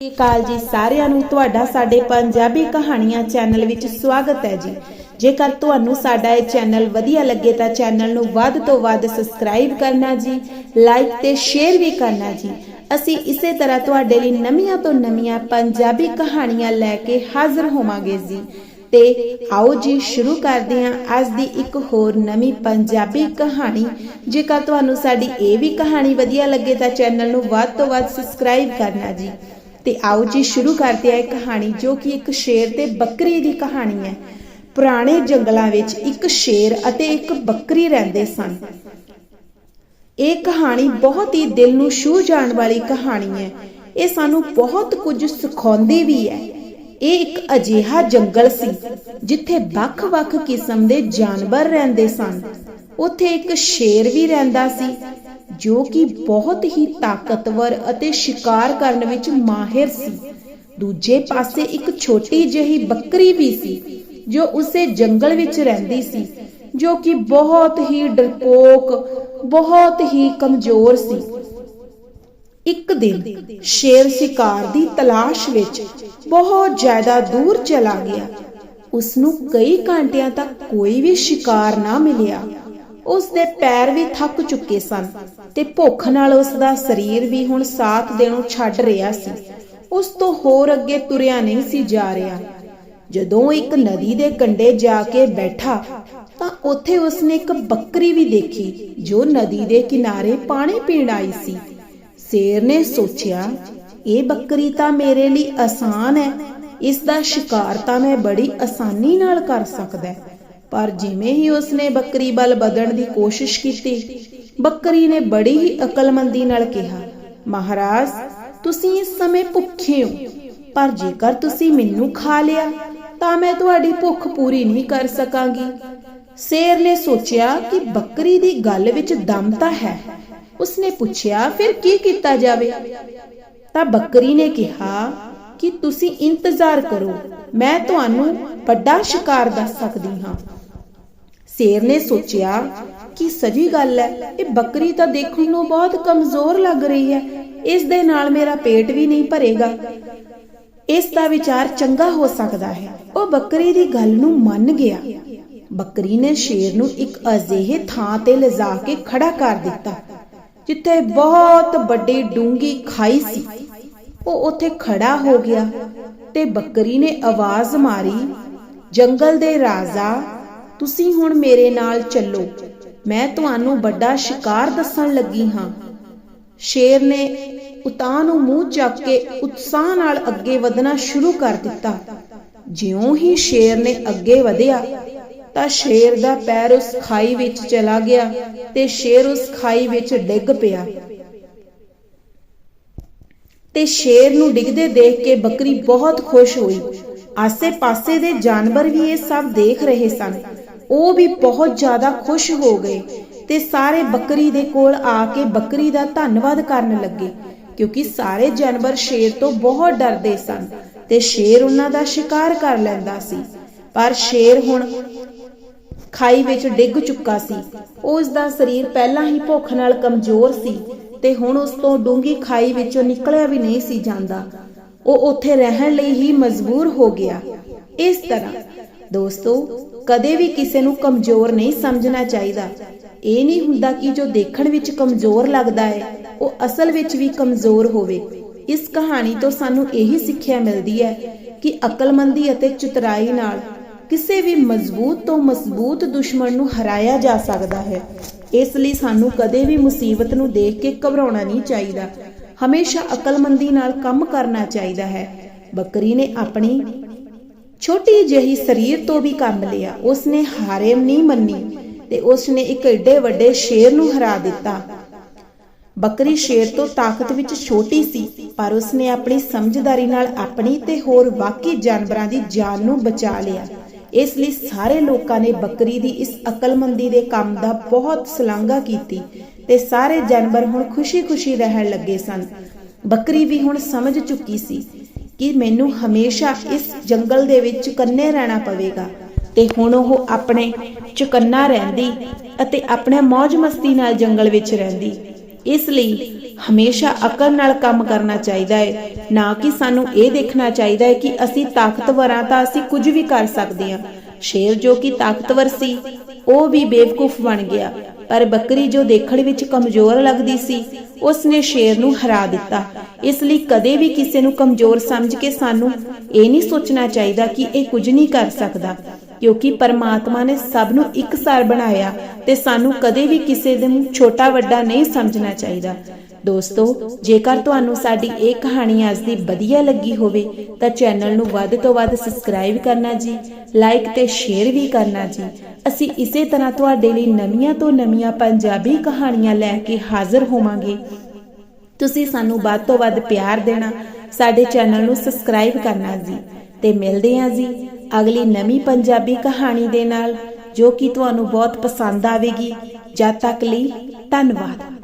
ਸਤਿ ਸ਼੍ਰੀ ਅਕਾਲ ਜੀ ਸਾਰਿਆਂ ਨੂੰ। ਤੁਹਾਡਾ ਸਾਡੇ ਪੰਜਾਬੀ ਕਹਾਣੀਆਂ ਚੈਨਲ ਵਿੱਚ ਸਵਾਗਤ ਹੈ ਜੀ। ਜੇਕਰ ਤੁਹਾਨੂੰ ਸਾਡਾ ਇਹ ਚੈਨਲ ਵਧੀਆ ਲੱਗੇ ਤਾਂ ਚੈਨਲ ਨੂੰ ਵੱਧ ਤੋਂ ਵੱਧ ਸਬਸਕ੍ਰਾਈਬ ਕਰਨਾ ਜੀ, ਲਾਈਕ ਤੇ ਸ਼ੇਅਰ ਵੀ ਕਰਨਾ ਜੀ। ਅਸੀਂ ਇਸੇ ਤਰ੍ਹਾਂ ਤੁਹਾਡੇ ਲਈ ਨਵੀਆਂ ਤੋਂ ਨਵੀਆਂ ਪੰਜਾਬੀ ਕਹਾਣੀਆਂ ਲੈ ਕੇ ਹਾਜ਼ਰ ਹੋਵਾਂਗੇ ਜੀ। ਤੇ ਆਓ ਜੀ, ਸ਼ੁਰੂ ਕਰਦੇ ਹਾਂ ਅੱਜ ਦੀ ਇੱਕ ਹੋਰ ਨਵੀਂ ਪੰਜਾਬੀ ਕਹਾਣੀ। ਜੇਕਰ ਤੁਹਾਨੂੰ ਸਾਡੀ ਇਹ ਵੀ ਕਹਾਣੀ ਵਧੀਆ ਲੱਗੇ ਤਾਂ ਚੈਨਲ ਨੂੰ ਵੱਧ ਤੋਂ ਵੱਧ ਸਬਸਕ੍ਰਾਈਬ ਕਰਨਾ ਜੀ। ਤੇ ਆਓ ਜੀ, ਸ਼ੁਰੂ ਕਰਦੇ ਹਾਂ ਕਹਾਣੀ ਜੋ ਕਿ ਇੱਕ ਸ਼ੇਰ ਤੇ ਬੱਕਰੀ ਦੀ ਕਹਾਣੀ ਹੈ। ਪੁਰਾਣੇ ਜੰਗਲਾਂ ਵਿੱਚ ਇੱਕ ਸ਼ੇਰ ਅਤੇ ਇੱਕ ਬੱਕਰੀ ਰਹਿੰਦੇ ਸਨ। ਇਹ ਕਹਾਣੀ ਬਹੁਤ ਹੀ ਦਿਲ ਨੂੰ ਛੂਹ ਜਾਣ ਵਾਲੀ ਕਹਾਣੀ ਹੈ। ਇਹ ਸਾਨੂੰ ਬਹੁਤ ਕੁਝ ਸਿਖਾਉਂਦੀ ਵੀ ਹੈ। ਇਹ ਇੱਕ ਅਜਿਹਾ ਜੰਗਲ ਸੀ, ਜਿੱਥੇ ਵੱਖ-ਵੱਖ ਕਿਸਮ ਦੇ ਜਾਨਵਰ ਰਹਿੰਦੇ ਸਨ। ਉੱਥੇ ਇੱਕ ਸ਼ੇਰ ਵੀ ਰਹਿੰਦਾ ਸੀ ਜੋ ਕਿ ਬਹੁਤ ਹੀ ਤਾਕਤਵਰ ਅਤੇ ਸ਼ਿਕਾਰ ਕਰਨ ਵਿੱਚ ਮਾਹਿਰ ਸੀ। ਦੂਜੇ ਪਾਸੇ ਇੱਕ ਛੋਟੀ ਜਿਹੀ ਬੱਕਰੀ ਵੀ ਸੀ, ਜੋ ਉਸੇ ਜੰਗਲ ਵਿੱਚ ਰਹਿੰਦੀ ਸੀ, ਜੋ ਕਿ ਬਹੁਤ ਹੀ ਡਰਪੋਕ, ਬਹੁਤ ਹੀ ਕਮਜ਼ੋਰ ਸੀ। ਇੱਕ ਦਿਨ ਸ਼ੇਰ ਸ਼ਿਕਾਰ ਦੀ ਤਲਾਸ਼ ਵਿੱਚ ਬਹੁਤ ਜ਼ਿਆਦਾ ਦੂਰ ਚਲਾ ਗਿਆ। ਉਸ ਨੂੰ ਕਈ ਘੰਟਿਆਂ ਤੱਕ ਕੋਈ ਵੀ ਸ਼ਿਕਾਰ ਨਾ ਮਿਲਿਆ। ਉਸ ਦੇ ਪੈਰ ਵੀ ਥੱਕ ਚੁੱਕੇ ਸਨ ਤੇ ਭੁੱਖ ਨਾਲ ਉਸ ਦਾ ਸਰੀਰ ਵੀ ਹੁਣ ਸਾਥ ਦੇਣੋਂ ਛੱਡ ਰਿਹਾ ਸੀ। ਉਸ ਤੋਂ ਹੋਰ ਅੱਗੇ ਤੁਰਿਆ ਨਹੀਂ ਸੀ ਜਾ ਰਿਹਾ। ਜਦੋਂ ਇੱਕ ਨਦੀ ਦੇ ਕੰਢੇ ਜਾ ਕੇ ਬੈਠਾ ਤਾਂ ਉੱਥੇ ਉਸਨੇ ਇੱਕ ਬੱਕਰੀ ਵੀ ਦੇਖੀ ਜੋ ਨਦੀ ਦੇ ਕਿਨਾਰੇ ਪਾਣੀ ਪੀਣ ਆਈ ਸੀ। ਸ਼ੇਰ ਨੇ ਸੋਚਿਆ, ਇਹ ਬੱਕਰੀ ਤਾਂ ਮੇਰੇ ਲਈ ਆਸਾਨ ਹੈ। ਇਸ ਦਾ ਸ਼ਿਕਾਰ ਤਾਂ ਮੈਂ ਬੜੀ ਆਸਾਨੀ ਨਾਲ ਕਰ ਸਕਦਾ ਪਰ ਜਿਵੇਂ ਹੀ ਉਸਨੇ ਬੱਕਰੀ ਵੱਲ ਵਧਣ ਦੀ ਕੋਸ਼ਿਸ਼ ਕੀਤੀ, ਬੱਕਰੀ ਨੇ ਬੜੀ ਹੀ ਅਕਲਮੰਦੀ ਨਾਲ ਕਿਹਾ, ਮਹਾਰਾਜ, ਤੁਸੀਂ ਇਸ ਸਮੇਂ ਭੁੱਖੇ ਹੋ, ਪਰ ਜੇਕਰ ਤੁਸੀਂ ਮੈਨੂੰ ਖਾ ਲਿਆ, ਤਾਂ ਮੈਂ ਤੁਹਾਡੀ ਭੁੱਖ ਪੂਰੀ ਨਹੀਂ ਕਰ ਸਕਾਂਗੀ। ਸ਼ੇਰ ਨੇ ਸੋਚਿਆ ਕਿ ਬੱਕਰੀ ਦੀ ਗੱਲ ਵਿੱਚ ਦਮ ਤਾਂ ਹੈ। ਉਸਨੇ ਪੁੱਛਿਆ, ਫਿਰ ਕੀ ਕੀਤਾ ਜਾਵੇ? ਤਾਂ ਬੱਕਰੀ ਨੇ ਕਿਹਾ, ਕਿ ਤੁਸੀਂ ਇੰਤਜ਼ਾਰ ਕਰੋ, ਮੈਂ ਤੁਹਾਨੂੰ ਵੱਡਾ ਸ਼ਿਕਾਰ ਦੱਸ ਸਕਦੀ ਹਾਂ। ਸ਼ੇਰ ਨੇ ਸੋਚਿਆ ਕਿ ਸਜੀ ਗੱਲ ਹੈ, ਇਹ ਬੱਕਰੀ ਤਾਂ ਦੇਖਣ ਨੂੰ ਬਹੁਤ ਕਮਜ਼ੋਰ ਲੱਗ ਰਹੀ ਹੈ। ਇਸ ਦੇ ਨਾਲ ਮੇਰਾ ਪੇਟ ਵੀ ਨਹੀਂ ਭਰੇਗਾ। ਇਸ ਦਾ ਵਿਚਾਰ ਚੰਗਾ ਹੋ ਸਕਦਾ ਹੈ। ਉਹ ਬੱਕਰੀ ਦੀ ਗੱਲ ਨੂੰ ਮੰਨ ਗਿਆ। ਬੱਕਰੀ ਨੇ ਸ਼ੇਰ ਨੂੰ ਇੱਕ ਅਜਿਹੇ ਥਾਂ ਤੇ ਲਿਜਾ ਕੇ ਖੜਾ ਕਰ ਦਿੱਤਾ, ਜਿੱਥੇ ਬਹੁਤ ਵੱਡੀ ਡੂੰਗੀ ਖਾਈ ਸੀ। ਉਹ ਉੱਥੇ ਖੜਾ ਹੋ ਗਿਆ ਤੇ ਬੱਕਰੀ ਨੇ ਆਵਾਜ਼ ਮਾਰੀ, ਜੰਗਲ ਦੇ ਰਾਜਾ ਤੁਸੀਂ ਹੁਣ ਮੇਰੇ ਨਾਲ ਚੱਲੋ। ਮੈਂ ਤੁਹਾਨੂੰ ਵੱਡਾ ਸ਼ਿਕਾਰ ਦੱਸਣ ਲੱਗੀ ਹਾਂ। ਸ਼ੇਰ ਨੇ ਉਤਾਂ ਨੂੰ ਮੂੰਹ ਚੱਕ ਕੇ ਉਤਸ਼ਾਹ ਨਾਲ ਅੱਗੇ ਵਧਣਾ ਸ਼ੁਰੂ ਕਰ ਦਿੱਤਾ। ਜਿਉਂ ਹੀ ਸ਼ੇਰ ਨੇ ਅੱਗੇ ਵਧਿਆ, ਤਾਂ ਸ਼ੇਰ ਦਾ ਪੈਰ ਉਸ ਖਾਈ ਵਿੱਚ ਚਲਾ ਗਿਆ ਤੇ ਸ਼ੇਰ ਉਸ ਖਾਈ ਵਿੱਚ ਡਿੱਗ ਪਿਆ। ਤੇ ਸ਼ੇਰ ਨੂੰ ਡਿੱਗਦੇ ਦੇਖ ਕੇ ਬੱਕਰੀ ਬਹੁਤ ਖੁਸ਼ ਹੋਈ। ਆਸੇ-ਪਾਸੇ ਦੇ ਜਾਨਵਰ ਵੀ ਇਹ ਸਭ ਦੇਖ ਰਹੇ ਸਨ। ਉਹ ਵੀ ਬਹੁਤ ਜ਼ਿਆਦਾ ਖੁਸ਼ ਹੋ ਗਏ ਤੇ ਸਾਰੇ ਬੱਕਰੀ ਦੇ ਕੋਲ ਆ ਕੇ ਬੱਕਰੀ ਦਾ ਧੰਨਵਾਦ ਕਰਨ ਲੱਗੇ, ਕਿਉਂਕਿ ਸਾਰੇ ਜਾਨਵਰ ਸ਼ੇਰ ਤੋਂ ਬਹੁਤ ਡਰਦੇ ਸਨ ਤੇ ਸ਼ੇਰ ਉਹਨਾਂ ਦਾ ਸ਼ਿਕਾਰ ਕਰ ਲੈਂਦਾ ਸੀ। ਪਰ ਸ਼ੇਰ ਹੁਣ ਖਾਈ ਵਿੱਚ ਡਿੱਗ ਚੁੱਕਾ ਸੀ। ਉਸ ਦਾ ਸਰੀਰ ਪਹਿਲਾਂ ਹੀ ਭੁੱਖ ਨਾਲ ਕਮਜ਼ੋਰ ਸੀ ਤੇ ਹੁਣ ਉਸ ਤੋਂ ਡੂੰਗੀ ਖਾਈ ਵਿੱਚੋਂ ਨਿਕਲਿਆ ਵੀ ਨਹੀਂ ਸੀ ਜਾਂਦਾ। ਉਹ ਉੱਥੇ ਰਹਿਣ ਲਈ ਹੀ ਮਜਬੂਰ ਹੋ ਗਿਆ। ਇਸ ਤਰ੍ਹਾਂ ਦੋਸਤੋ, ਕਦੇ ਵੀ ਕਿਸੇ ਨੂੰ ਕਮਜ਼ੋਰ ਨਹੀਂ ਸਮਝਣਾ ਚਾਹੀਦਾ। ਇਹ ਨਹੀਂ ਹੁੰਦਾ ਕਿ ਜੋ ਦੇਖਣ ਵਿੱਚ ਕਮਜ਼ੋਰ ਲੱਗਦਾ ਹੈ, ਉਹ ਅਸਲ ਵਿੱਚ ਵੀ ਕਮਜ਼ੋਰ ਹੋਵੇ। ਇਸ ਕਹਾਣੀ ਤੋਂ ਸਾਨੂੰ ਇਹੀ ਸਿੱਖਿਆ ਮਿਲਦੀ ਹੈ ਕਿ ਅਕਲਮੰਦੀ ਅਤੇ ਚਤੁਰਾਈ ਨਾਲ ਕਿਸੇ ਵੀ ਮਜ਼ਬੂਤ ਤੋਂ ਮਜ਼ਬੂਤ ਦੁਸ਼ਮਣ ਨੂੰ ਹਰਾਇਆ ਜਾ ਸਕਦਾ ਹੈ। ਇਸ ਲਈ ਸਾਨੂੰ ਕਦੇ ਵੀ ਮੁਸੀਬਤ ਨੂੰ ਦੇਖ ਕੇ ਘਬਰਾਉਣਾ ਨਹੀਂ ਚਾਹੀਦਾ। ਹਮੇਸ਼ਾ ਅਕਲਮੰਦੀ ਨਾਲ ਕੰਮ ਕਰਨਾ ਚਾਹੀਦਾ ਹੈ। ਬੱਕਰੀ ਨੇ ਆਪਣੀ ਛੋਟੀ ਜਿਹੀ ਸਰੀਰ ਤੋਂ ਵੀ ਕੰਮ ਲਿਆ। ਉਸਨੇ ਹਾਰੇ ਨਹੀਂ ਮੰਨੀ ਤੇ ਉਸਨੇ ਇੱਕ ਏਡੇ ਵੱਡੇ ਸ਼ੇਰ ਨੂੰ ਹਰਾ ਦਿੱਤਾ। ਬੱਕਰੀ ਸ਼ੇਰ ਤੋਂ ਤਾਕਤ ਵਿੱਚ ਛੋਟੀ ਸੀ, ਪਰ ਉਸਨੇ ਆਪਣੀ ਸਮਝਦਾਰੀ ਨਾਲ ਆਪਣੀ ਤੇ ਹੋਰ ਬਾਕੀ ਜਾਨਵਰਾਂ ਦੀ ਜਾਨ ਨੂੰ ਬਚਾ ਲਿਆ। ਇਸ ਲਈ ਸਾਰੇ ਲੋਕਾਂ ਨੇ ਬੱਕਰੀ ਦੀ ਇਸ ਅਕਲਮੰਦੀ ਦੇ ਕੰਮ ਦਾ ਬਹੁਤ ਸ਼ਲਾਘਾ ਕੀਤੀ ਤੇ ਸਾਰੇ ਜਾਨਵਰ ਹੁਣ ਖੁਸ਼ੀ-ਖੁਸ਼ੀ ਰਹਿਣ ਲੱਗੇ ਸਨ। ਬੱਕਰੀ ਵੀ ਹੁਣ ਸਮਝ ਚੁੱਕੀ ਸੀ ਕਿ ਮੈਨੂੰ ਹਮੇਸ਼ਾ ਇਸ ਜੰਗਲ ਦੇ ਵਿੱਚ ਚੁਕੰਨੇ ਰਹਿਣਾ ਪਵੇਗਾ। ਤੇ ਹੁਣ ਉਹ ਆਪਣੇ ਚੁਕੰਨਾ ਰਹਿੰਦੀ ਅਤੇ ਆਪਣੇ ਮौज ਮਸਤੀ ਨਾਲ ਜੰਗਲ ਵਿੱਚ ਰਹਿੰਦੀ। ਇਸ ਲਈ ਹਮੇਸ਼ਾ ਅਕਲ ਨਾਲ ਕੰਮ ਕਰਨਾ ਚਾਹੀਦਾ ਹੈ। ਨਾ ਕਿ ਸਾਨੂੰ ਇਹ ਦੇਖਣਾ ਚਾਹੀਦਾ ਹੈ ਕਿ ਅਸੀਂ ਤਾਕਤਵਰ ਹਾਂ ਤਾਂ ਅਸੀਂ ਕੁਝ ਵੀ ਕਰ ਸਕਦੇ ਹਾਂ। ਸ਼ੇਰ ਜੋ ਕਿ ਤਾਕਤਵਰ ਸੀ, ਉਹ ਵੀ ਬੇਵਕੂਫ ਬਣ ਗਿਆ। ਪਰ ਬੱਕਰੀ ਜੋ ਦੇਖਣ ਵਿੱਚ ਕਮਜ਼ੋਰ ਲੱਗਦੀ ਸੀ ਉਸ ਨੇ ਸ਼ੇਰ ਨੂੰ ਹਰਾ ਦਿੱਤਾ। ਇਸ ਲਈ ਕਦੇ ਵੀ ਕਿਸੇ ਨੂੰ ਕਮਜ਼ੋਰ ਸਮਝ ਕੇ ਸਾਨੂੰ ਇਹ ਨਹੀਂ ਸੋਚਣਾ ਚਾਹੀਦਾ ਕਿ ਇਹ ਕੁਝ ਨਹੀਂ ਕਰ ਸਕਦਾ, ਕਿਉਂਕਿ ਪਰਮਾਤਮਾ ਨੇ ਸਭ ਨੂੰ ਇੱਕਸਾਰ ਬਣਾਇਆ ਤੇ ਸਾਨੂੰ ਕਦੇ ਵੀ ਕਿਸੇ ਦੇ ਨੂੰ ਛੋਟਾ ਵੱਡਾ ਨਹੀਂ ਸਮਝਣਾ ਚਾਹੀਦਾ। ਦੋਸਤੋ, ਜੇਕਰ ਤੁਹਾਨੂੰ ਸਾਡੀ ਇਹ ਕਹਾਣੀ ਅੱਜ ਦੀ ਵਧੀਆ ਲੱਗੀ ਹੋਵੇ, ਤਾਂ ਚੈਨਲ ਨੂੰ ਵੱਧ ਤੋਂ ਵੱਧ ਸਬਸਕ੍ਰਾਈਬ ਕਰਨਾ ਜੀ, ਲਾਈਕ ਤੇ ਸ਼ੇਅਰ ਵੀ ਕਰਨਾ ਜੀ। ਅਸੀਂ ਇਸੇ ਤਰ੍ਹਾਂ ਤੁਹਾਡੇ ਲਈ ਨਵੀਆਂ ਤੋਂ ਨਵੀਆਂ ਪੰਜਾਬੀ ਕਹਾਣੀਆਂ ਲੈ ਕੇ ਹਾਜ਼ਰ ਹੋਵਾਂਗੇ। ਤੁਸੀਂ ਸਾਨੂੰ ਵੱਧ ਤੋਂ ਵੱਧ ਪਿਆਰ ਦੇਣਾ, ਸਾਡੇ ਚੈਨਲ ਨੂੰ ਸਬਸਕ੍ਰਾਈਬ ਕਰਨਾ ਜੀ। ਤੇ ਮਿਲਦੇ ਹਾਂ ਜੀ ਅਗਲੀ ਨਵੀਂ ਪੰਜਾਬੀ ਕਹਾਣੀ ਦੇ ਨਾਲ, ਜੋ ਕਿ ਤੁਹਾਨੂੰ ਬਹੁਤ ਪਸੰਦ ਆਵੇਗੀ। ਜਦ ਤੱਕ ਲਈ ਧੰਨਵਾਦ।